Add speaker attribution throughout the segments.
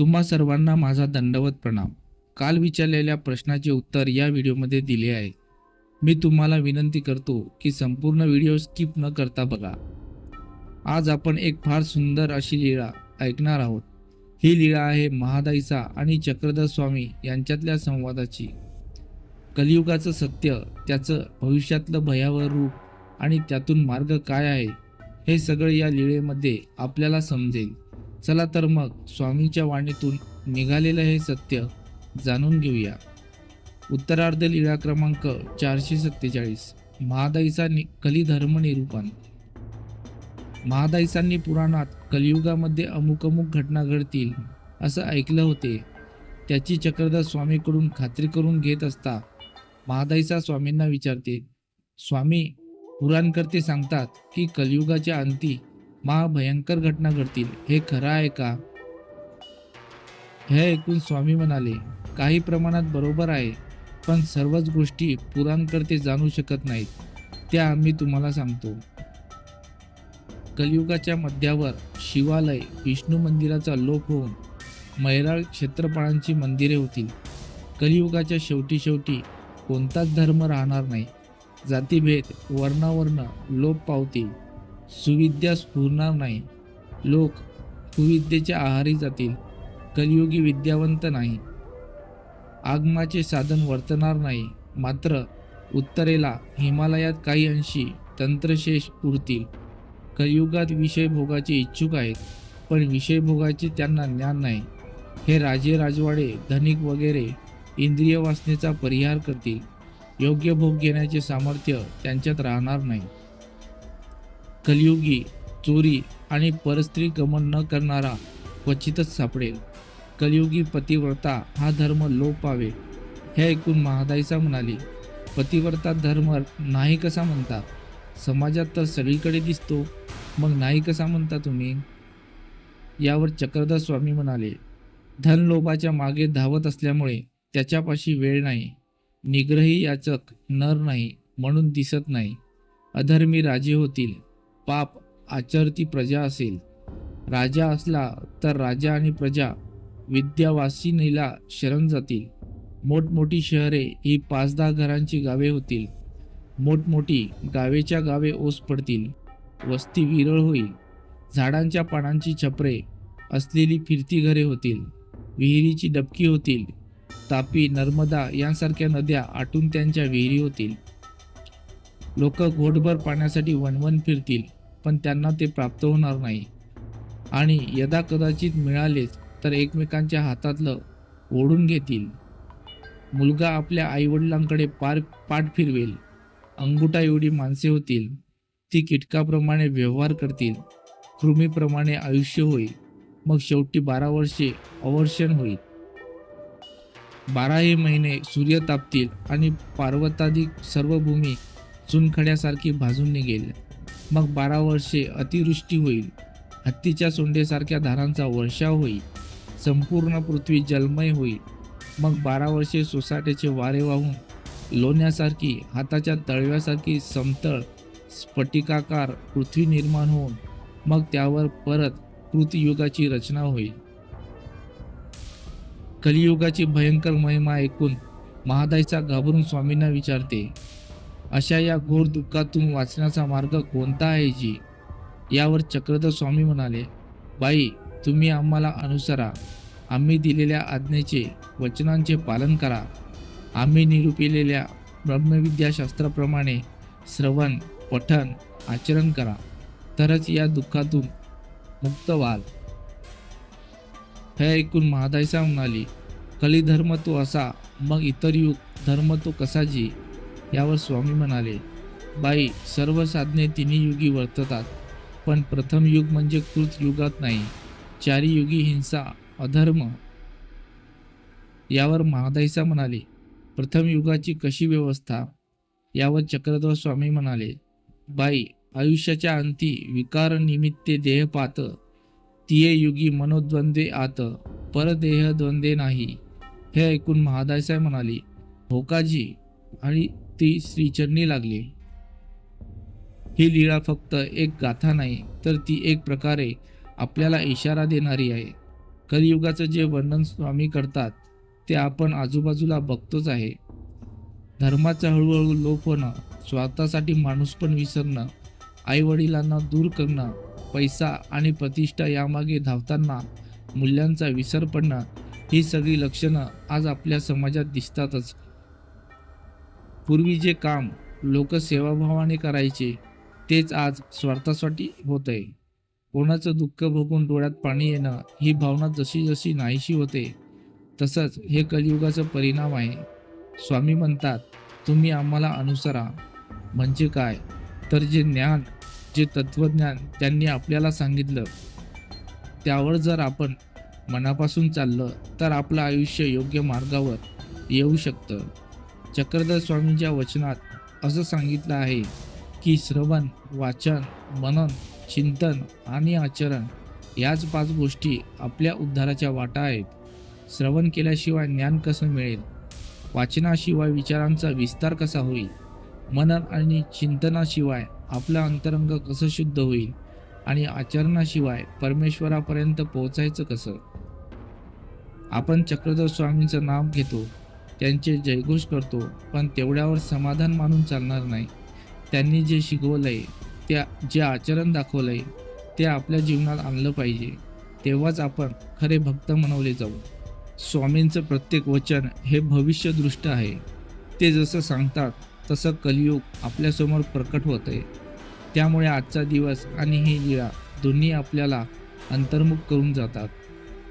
Speaker 1: तुम्हा सर्वांना माझा दंडवत प्रणाम. काल विचारलेल्या प्रश्नाचे उत्तर या व्हिडिओमध्ये दिले आहे. मी तुम्हाला विनंती करतो की संपूर्ण व्हिडिओ स्किप न करता बघा. आज आपण एक फार सुंदर अशी लीळा ऐकणार आहोत. ही लीळा आहे महादाईचा आणि चक्रधर स्वामी यांच्यातल्या संवादाची. कलियुगाचं सत्य त्याचं भविष्यातलं भयावह रूप आणि त्यातून मार्ग काय आहे हे सगळं या लीळेमध्ये आपल्याला समजेल. चला तर मग स्वामींच्या वाणीतून निघालेलं हे सत्य जाणून घेऊया. उत्तरार्ध लीळा क्रमांक चारशे सत्तेचाळीस. महादाईचा नि कलिधर्म निरूपण. महादाईसांनी पुराणात कलियुगामध्ये अमुक अमुक घटना घडतील असं ऐकलं होते. त्याची चक्रधर स्वामीकडून खात्री करून घेत असता महादाईसा स्वामींना विचारते स्वामी पुराणकर्ते सांगतात की कलियुगाच्या अंती महाभयंकर घटना घडतील. हे खरं आहे का? हे ऐकून स्वामी म्हणाले काही प्रमाणात बरोबर आहे पण सर्वच गोष्टी पुराणकर्ते जाणू शकत नाहीत. त्या आम्ही तुम्हाला सांगतो. कलियुगाच्या मध्यावर शिवालय विष्णू मंदिराचा लोप होऊन मैराळ क्षेत्रपाळांची मंदिरे होतील. कलियुगाच्या शेवटी शेवटी कोणताच धर्म राहणार नाही. जातीभेद वर्णावर्ण लोप पावतील. सुविद्या स्फुरणार नाही. लोक कुविद्येच्या आहारी जातील. कलियुगी विद्यावंत नाही. आगमाचे साधन वर्तणार नाही. मात्र उत्तरेला हिमालयात काही अंशी तंत्रशेष उरतील. कलियुगात विषयभोगाचे इच्छुक आहेत पण विषयभोगाचे त्यांना ज्ञान नाही. हे राजे राजवाडे धनिक वगैरे इंद्रिय वासनेचा परिहार करतील. योग्य भोग घेण्याचे सामर्थ्य त्यांच्यात राहणार नाही. कलियुगी चोरी आणि परस्त्री गमन न करणारा क्वचितच सापडेल. कलियुगी पतिव्रता हा धर्म लोप पावे हे ऐकून महादाईसा म्हणाली पतिव्रता धर्म नाही कसा म्हणता? समाजात तर सगळीकडे दिसतो मग नाही कसा म्हणता तुम्ही? यावर चक्रधर स्वामी म्हणाले धनलोभाच्या मागे धावत असल्यामुळे त्याच्यापाशी वेळ नाही निग्रही याचक नर नाही म्हणून दिसत नाही. अधर्मी राजे होतील. पाप आचरती प्रजा असेल. राजा असला तर राजा आणि प्रजा विद्यावासिनीला शरण जातील. मोठमोठी शहरे ही पाच दहा घरांची गावे होतील. मोठमोठी गावेच्या गावे ओस पडतील. वस्ती विरळ होईल. झाडांच्या पानांची छपरे असलेली फिरती घरे होतील. विहिरीची डबकी होतील. तापी नर्मदा यांसारख्या नद्या आटून त्यांच्या विहिरी होतील. लोक घोटभर पाण्यासाठी वणवण फिरतील. पण त्यांना ते प्राप्त होणार नाही. आणि यदा कदाचित मिळालेच तर एकमेकांच्या हातातलं ओढून घेतील. मुलगा आपल्या आईवडिलांकडे पार पाठ फिरवेल. अंगुठा एवढी माणसे होतील. ती कीटकाप्रमाणे व्यवहार करतील. कृमीप्रमाणे आयुष्य होईल. मग शेवटी बारा वर्षे अवर्षण होईल. बाराही महिने सूर्य तापतील आणि पार्वताधिक सर्व भूमी चुनखड्यासारखी भाजून निघेल. मग बारा वर्षे अतिवृष्टी होईल. हत्तीच्या सोंडेसारख्या धारांचा वर्षाव होईल. संपूर्ण पृथ्वी जलमय होईल. मग बारा वर्षे सोसाट्याचे वारे वाहून लोण्यासारखी हाताच्या तळव्यासारखी समतळ स्फटिकाकार पृथ्वी निर्माण होऊन मग त्यावर परत कृतयुगाची रचना होईल. कलियुगाची भयंकर महिमा ऐकून महादाईचा घाबरून स्वामींना विचारते अशा या घोर दुःखातून वाचण्याचा मार्ग कोणता आहे जी? यावर चक्रधर स्वामी म्हणाले बाई तुम्ही आम्हाला अनुसरा. आम्ही दिलेल्या आज्ञेचे वचनांचे पालन करा. आम्ही निरूपिलेल्या ब्रह्मविद्याशास्त्राप्रमाणे श्रवण पठन आचरण करा. तरच या दुःखातून मुक्त व्हाल. हे ऐकून महादायसा म्हणाली कलिधर्म तो असा मग इतर युग धर्म तो कसा जी? यावर स्वामी म्हणाले बाई सर्व साधने तिन्ही युगी वर्ततात पण प्रथम युग म्हणजे कृत युगात नाही. चारी युगी हिंसा अधर्म. यावर महादाईसा म्हणाले प्रथम युगाची कशी व्यवस्था? यावर चक्रधर स्वामी म्हणाले बाई आयुष्याच्या अंती विकार निमित्ते देहपात तिये युगी मनोद्वंद्वे आत परदेह द्वंद्वे नाही. हे ऐकून महादायसाय म्हणाली होकाजी आणि ती श्रीचरणी लागली. ही लीळा फक्त एक गाथा नाही तर ती एक प्रकारे आपल्याला इशारा देणारी आहे. कलियुगाचं जे वर्णन स्वामी करतात ते आपण आजूबाजूला बघतोच आहे. धर्माचा हळूहळू लोप होणं स्वार्थासाठी माणूस पण विसरणं आईवडिलांना दूर करणं पैसा आणि प्रतिष्ठा यामागे धावताना मूल्यांचा विसर पडणं ही सगळी लक्षणं आज आपल्या समाजात दिसतातच. पूर्वी जे काम लोक सेवाभावाने करायचे तेच आज स्वार्थासाठी होत आहे कोणाचं दुःख भोगून डोळ्यात पाणी येणं ही भावना जशी जशी नाहीशी होते तसंच हे कलियुगाचं परिणाम आहे. स्वामी म्हणतात तुम्ही आम्हाला अनुसरा. म्हणजे काय? तर जे ज्ञान जे तत्वज्ञान त्यांनी आपल्याला सांगितलं त्यावर जर आपण मनापासून चाललं तर आपलं आयुष्य योग्य मार्गावर येऊ शकतं. चक्रधर स्वामींच्या वचनात असं सांगितलं आहे की श्रवण वाचन मनन चिंतन आणि आचरण याच पाच गोष्टी आपल्या उद्धाराच्या वाटा आहेत. श्रवण केल्याशिवाय ज्ञान कसं मिळेल? वाचनाशिवाय विचारांचा विस्तार कसा होईल? मनन आणि चिंतनाशिवाय आपलं अंतरंग कसं शुद्ध होईल? आणि आचरणाशिवाय परमेश्वरापर्यंत पोहोचायचं कसं? आपण चक्रधर स्वामींचं नाम घेतो. त्यांचे जयघोष करतो पण तेवढ्यावर समाधान मानून चालणार नाही. त्यांनी जे शिकवलंय त्या जे आचरण दाखवलंय ते आपल्या जीवनात आणलं पाहिजे. तेव्हाच आपण खरे भक्त म्हणवले जाऊ. स्वामींचं प्रत्येक वचन हे भविष्यदृष्ट आहे. ते जसं सांगतात तसं कलियुग आपल्यासमोर प्रकट होत आहे त्यामुळे आजचा दिवस आणि ही लीळा दोन्ही आपल्याला अंतर्मुख करून जातात.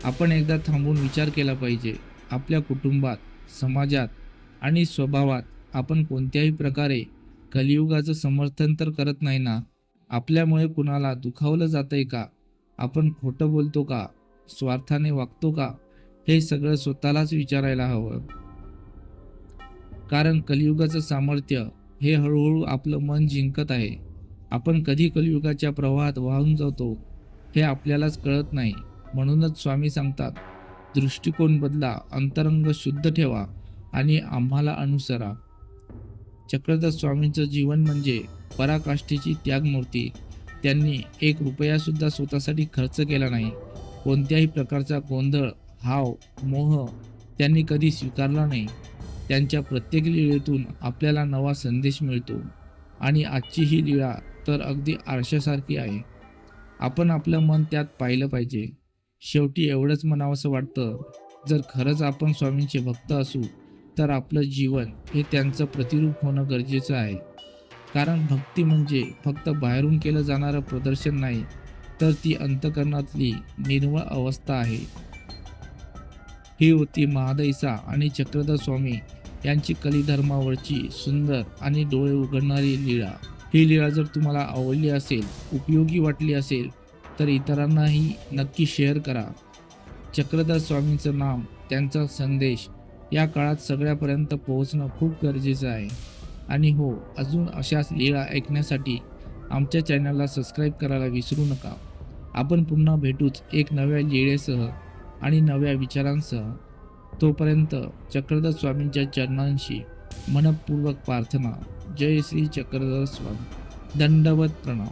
Speaker 1: आपण एकदा थांबून विचार केला पाहिजे. आपल्या कुटुंबात समाजात आणि स्वभावात आपण कोणत्याही प्रकारे कलियुगाचं समर्थन तर करत नाही ना? आपल्यामुळे कुणाला दुखावलं जातंय का? आपण खोटं बोलतो का? स्वार्थाने वागतो का? हे सगळं स्वतःलाच विचारायला हवं. कारण कलियुगाचं सामर्थ्य हे हळूहळू आपलं मन जिंकत आहे. आपण कधी कलियुगाच्या प्रवाहात वाहून जातो हे आपल्यालाच कळत नाही. म्हणूनच स्वामी सांगतात दृष्टिकोन बदला अंतरंग शुद्ध ठेवा आणि आम्हाला अनुसरा. चक्रधर स्वामींचं जीवन म्हणजे पराकाष्ठेची त्यागमूर्ती. त्यांनी एक रुपयासुद्धा स्वतःसाठी खर्च केला नाही. कोणत्याही प्रकारचा गोंधळ हाव मोह त्यांनी कधी स्वीकारला नाही. त्यांच्या प्रत्येक लीळेतून आपल्याला नवा संदेश मिळतो. आणि आजची ही लीळा तर अगदी आरशासारखी आहे. आपण आपलं मन त्यात पाहिलं पाहिजे. शेवटी एवढंच म्हणावंसं वाटतं जर खरंच आपण स्वामींचे भक्त असू तर आपलं जीवन हे त्यांचं प्रतिरूप होणं गरजेचं आहे. कारण भक्ती म्हणजे फक्त बाहेरून केलं जाणारं प्रदर्शन नाही तर ती अंतकरणातली निर्मळ अवस्था आहे. ही होती महादैसा आणि चक्रधर स्वामी यांची कलिधर्मावरची सुंदर आणि डोळे उघडणारी लीळा. ही लीळा जर तुम्हाला आवडली असेल उपयोगी वाटली असेल तर इतरांनाही नक्की शेअर करा. चक्रधर स्वामींचं नाम त्यांचा संदेश या काळात सगळ्यापर्यंत पोहोचणं खूप गरजेचं आहे. आणि हो अजून अशाच लीळा ऐकण्यासाठी आमच्या चॅनलला सबस्क्राईब करायला विसरू नका. आपण पुन्हा भेटूच एक नव्या लीळेसह आणि नव्या विचारांसह. तोपर्यंत चक्रधर स्वामींच्या चरणांशी मनपूर्वक प्रार्थना. जय श्री चक्रधर स्वामी. दंडवत प्रणाम